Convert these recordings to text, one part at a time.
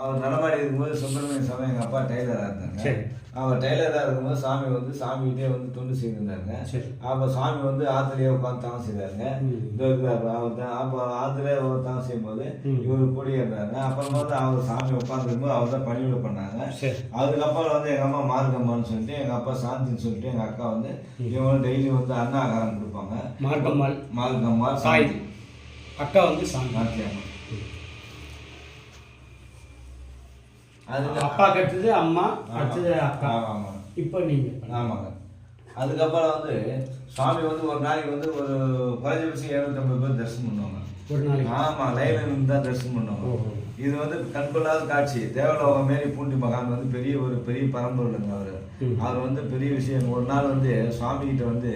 அவர் நடமாடி இருக்கும்போது சுப்பிரமணிய சாமி எங்கள் அப்பா டெய்லராக இருந்தாங்க. சரி. அவர் டெய்லராக இருக்கும்போது சாமி வந்து சாமிகிட்டே வந்து தொண்டு செய்திருந்தாங்க. சரி. அப்போ சாமி வந்து ஆற்றுலேயே உட்காந்து தானம் செய்தாருங்க ம். இந்த இருக்கிறாரு அவர் தான் அப்போ ஆற்றுல ஒரு தானம் செய்யும்போது. இவர் கூடியே இருந்தாங்க அப்புறம் வந்து அவர் சாமி உட்காந்துருக்கும்போது அவர் தான் பணிவிட பண்ணாங்க. அதுக்கப்புறம் வந்து எங்கள் அம்மா மார்க்கம்மான்னு சொல்லிட்டு எங்கள் அப்பா சாந்தின்னு சொல்லிட்டு எங்கள் அக்கா வந்து இவங்க டெய்லி வந்து அண்ணா ஆகாரம் கொடுப்பாங்க. மார்க்கம்மாள். மார்க்கம்மா சாய். சாந்தி அக்கா வந்து சாமி அதுக்கு அப்பா கட்டுறது அம்மா அடுத்தது அக்கா. ஆமாம் இப்போ நீங்க ஆமாங்க. அதுக்கப்புறம் வந்து சுவாமி வந்து ஒரு நாளைக்கு வந்து ஒரு குறைஞ்சபட்சம் எழுநூத்தம்பது பேர் தரிசனம் பண்ணுவாங்க. ஒரு நாளைக்கு? ஆமா லைன்ல நின்று தான் தரிசனம் பண்ணுவாங்க. இது வந்து கண்கொள்ளாத காட்சி. தேவலோகம் மாரி பூண்டி மகான் வந்து பெரிய ஒரு பெரிய பரம்பொருளுங்க அவர். அவர் வந்து பெரிய விஷயம். ஒரு நாள் வந்து சுவாமி கிட்ட வந்து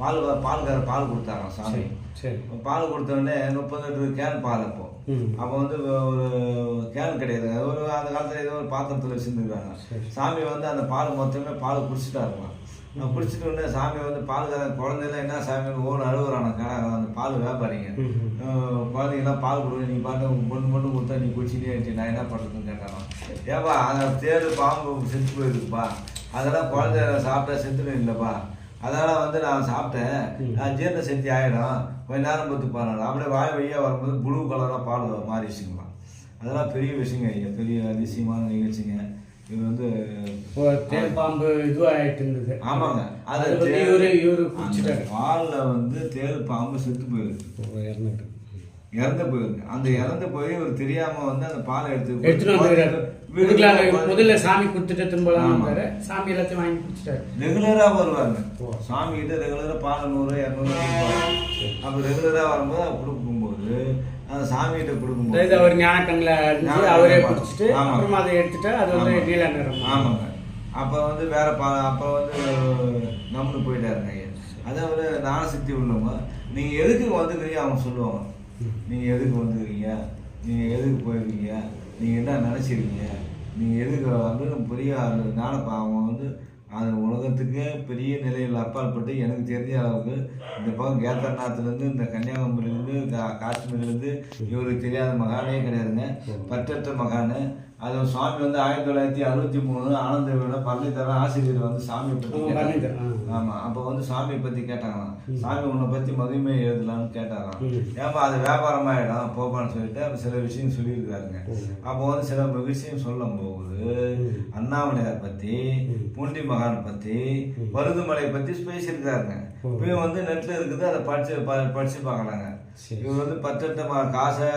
பால் பால்கார பால் கொடுத்தாராம் சாமி. சரி பால் கொடுத்த உடனே முப்பது லிட்டர் கேன் பால் அப்போ. அப்போ வந்து ஒரு கேன் கிடையாது. ஒரு அந்த காலத்தில் ஏதோ ஒரு பாத்திரத்தில் வச்சுருந்துருக்காங்க. சரி. சாமி வந்து அந்த பால் மொத்தமே பால் குடிச்சிட்டாருமா. குடிச்சிட்டு உடனே சாமி வந்து பால் குழந்தைலாம் என்ன சாமி? ஓடு அழுகுறான கடை அந்த பால் வியாபாரிங்க. ம், ம். அஹ் குழந்தைங்கலாம் பால் கொடுங்க நீ பாட்டு பொண்ணு மட்டும் கொடுத்தா நீ குடிச்சிட்டே நான் என்ன பண்ணுறதுன்னு கேட்டாராம் ஏப்பா அந்த தேடு பாம்பு செத்து போயிருக்குப்பா. அதெல்லாம் குழந்தை சாப்பிட்டா செத்துடும் இல்லைப்பா. அதனால் வந்து நான் சாப்பிட்டேன். நான் ஜீரண சக்தி ஆகிடும் கொஞ்ச நேரம் பத்து பாருங்க அப்படியே வாய் வழியாக வரும்போது ப்ளூ கலராக பால் மாறிடுச்சுங்களாம். அதெல்லாம் பெரிய விஷயங்க ஐயா பெரிய அதிசயமான நிகழ்ச்சிங்க. இது வந்து இப்போ தேல் பாம்பு இதுவாகிட்டு இருந்தது. ஆமாங்க. அது வந்து இவரு இவரு குடிச்சிட்டாரு. பாலில் வந்து தேள் பாம்பு செத்து போயிருக்கு இறந்துட்டு. இறந்து போயிருக்கு அந்த இறந்து போய் இவர் தெரியாம வந்து அந்த பாலை எடுத்து எடுத்துட்டு முதல்ல சாமி கொடுத்துட்டு திரும்பலாம் சாமி எல்லாத்தையும் வாங்கி குடிச்சிட்டாரு. ரெகுலரா வருவாங்க. சாமி கிட்ட ரெகுலரா பால் நூறு இரநூறு அப்ப ரெகுலரா வரும்போது அவர் கொடுக்கும்போது அந்த சாமி கிட்ட கொடுக்கும்போது அதாவது அவர் ஞானக்கண்ணில் ஞான அவரே குடிச்சிட்டு. அப்புறமா அதை எடுத்துட்டு அது வந்து. நீல நிறம். ஆமாங்க. அப்ப வந்து வேற பா அப்ப வந்து நம்மளு போயிட்டாருங்க ஐயா அதான் வந்து ஞானசக்தி உள்ளவங்க நீங்க எதுக்கு வந்துக்கிறீங்க? அவங்க சொல்லுவாங்க. நீங்க எதுக்கு வந்துக்கிறீங்க? நீங்க எதுக்கு போயிருக்கீங்க? நீங்க என்ன நினைச்சிருக்கீங்க? நீங்க எதுக்கு வந்து பெரிய ஆளு ஞானப்பா அவங்க வந்து அது உலகத்துக்கு பெரிய நிலையில் அப்பாற்பட்டு எனக்கு தெரிஞ்ச அளவுக்கு இந்த பக்கம் கேதார்நாத்லேருந்து இந்த கன்னியாகுமரியிலேருந்து கா காஷ்மீர்லேருந்து இவருக்கு தெரியாத மகானே கிடையாதுங்க. பற்றற்ற மகானு. அது சுவாமி வந்து ஆயிரத்தி தொள்ளாயிரத்தி அறுபத்தி மூணு ஆனந்தவியோட பழனித்தர ஆசிரியர் வந்து சாமியை பற்றி ஆமா, கேட்டாங்க. பழனித்தரன், ஆ. ஆமா அப்போ வந்து சாமியை பற்றி கேட்டாங்களாம். சாமி உன்னை பற்றி மகிமை எழுதலாம்னு கேட்டாராம். ம். ஏப்பா அது வியாபாரமாயிடும் போப்பான்னு சொல்லிட்டு அப்ப சில விஷயம் சொல்லியிருக்காருங்க. அப்போ வந்து சில விஷயம் சொல்லும் போது அண்ணாமலையார் பற்றி பூண்டி மகான் பற்றி பருதுமலை பற்றி பேசியிருக்காருங்க. இப்போ வந்து நெட்டில் இருக்குது அதை படிச்சு ப- படிச்சு பார்க்கலாங்க. இவர் வந்து பத்தெட்டு காசை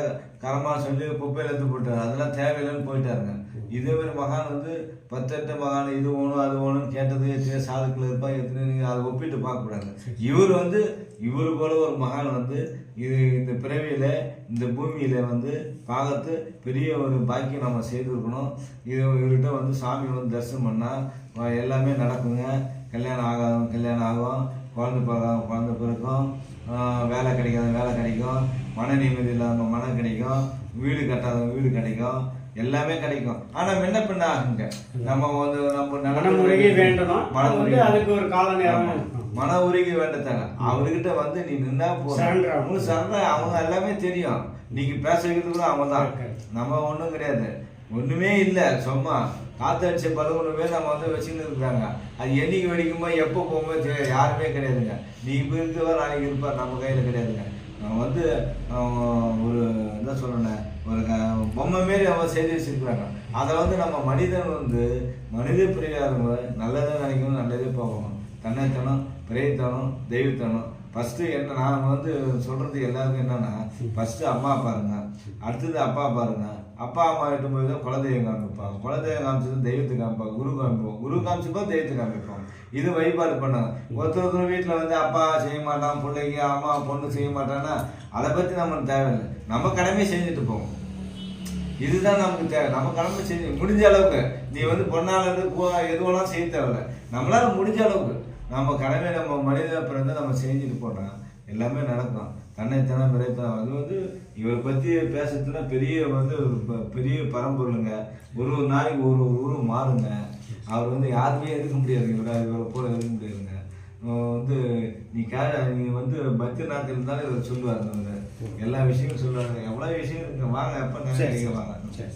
கரமா சொல்லி குப்பையில எடுத்து போட்டார் அதெல்லாம் தேவையில்லைன்னு போயிட்டாருங்க. இதே மாதிரி மகான் வந்து பத்தெட்டு மகான் இது வேணும் அது வேணும்னு கேட்டது எத்தனை சாதுக்கள் இருப்பா எத்தனை நீங்கள் அதை ஒப்பிட்டு பார்க்கக்கூடாது. இவர் வந்து இவர் போல ஒரு மகான் வந்து இது இந்த பிறவியில இந்த பூமியில வந்து பார்க்கறது பெரிய ஒரு பாக்கியம் நம்ம செய்திருக்கணும். இது இவர்கிட்ட வந்து சாமி வந்து தரிசனம் பண்ணா அஹ் எல்லாமே நடக்குங்க. கல்யாணம் ஆகாதவங்க கல்யாணம் ஆகும். குழந்தை பிறக்காத குழந்தை பிறக்கும். வேலை கிடைக்காத வேலை கிடைக்கும். மன நிம்மதி இல்லாத மனம் கிடைக்கும். வீடு கட்டாதவங்க வீடு கிடைக்கும். எல்லாமே கிடைக்கும். ஆனா முன்ன பின்ன ஆகுங்க? நம்ம வந்து நம்ம மனமுருகி வேண்டணும். அதுக்கு ஒரு கால நேரம். மன உருகி வேண்டத்தாங்க. அவர்கிட்ட வந்து நீ நின்னா. உங்களுக்கு சரண அவங்க எல்லாமே தெரியும். நீங்க பேச வைக்கிறது அவங்க தான் Correct. நம்ம ஒண்ணும் கிடையாது. ஒண்ணுமே இல்ல சும்மா காத்தடிச்ச பலூனுமே நம்ம வந்து வச்சுன்னு இருக்கிறாங்க. அது என்னைக்கு வெடிக்குமோ எப்போ போகுமோ தெரியாது யாருமே கிடையாதுங்க. நீ இப்போ இருக்கவர் நாளைக்கு இருப்பார் நம்ம கையில கிடையாதுங்க. அவன் வந்து அவன் ஒரு என்ன சொல்லணும் ஒரு பொம்மை மாரி அவன் செய்து வச்சிருக்கிறாங்க. அதை வந்து நம்ம மனிதன் வந்து மனித பிரியாதவங்க நல்லதே நினைக்கணும் நல்லதே போகணும் தன்னைத்தனம் பிரியத்தனம் தெய்வத்தனம். ஃபஸ்ட்டு என்ன நான் வந்து சொல்கிறது எல்லாருக்கும் என்னென்னா ஃபஸ்ட்டு அம்மா பாருங்க. அடுத்தது அப்பா பாருங்க. அப்பா அம்மா கிட்ட போய் தான் குலதெய்வம் காமிப்பாங்க. குலதெய்வம் காமிச்சது தெய்வத்தை காமிப்பாங்க. குரு காமிப்போம். குரு காமிச்சப்போ தெய்வத்தை காமிப்பாங்க இது வழிபாடு பண்ணாங்க. ஒருத்தர் ஒருத்தர் வீட்டில் வந்து அப்பா செய்ய மாட்டான் பிள்ளைங்க அம்மா பொண்ணு செய்ய மாட்டான்னா அதை பற்றி நம்ம தேவையில்லை. நம்ம கடமையை செஞ்சுட்டு போவோம். இதுதான் நமக்கு தேவை. நம்ம கடமை செஞ்சு முடிஞ்ச அளவுக்கு நீ வந்து பொண்ணால இருந்து பூ எது வேணாலும் செய்ய தேவையில்ல. நம்மளால முடிஞ்ச அளவுக்கு நம்ம கடமை நம்ம மனித பிறந்து நம்ம செஞ்சுட்டு போனோம் எல்லாமே நடக்கும். தன்னைத்தனம் பிறைத்தனம் அது வந்து இவரை பற்றி பேசுறதுனா பெரிய வந்து பெரிய பரம்பொருளுங்க. ஒரு ஒரு நாளைக்கு ஒரு ஒரு ஊரும் மாறுங்க. அவர் வந்து யாருமே எதுக்க முடியாது இவரை இவரை போல எதுக்க முடியாதுங்க. வந்து நீ கே நீ வந்து பக்திநாத் இருந்தாலும் இவர் சொல்லுவார் எல்லா விஷயமும் சொல்லுவாங்க எவ்வளோ விஷயம் இருக்குங்க வாங்க எப்போ நினைக்கிறீங்க வாங்க. சரி.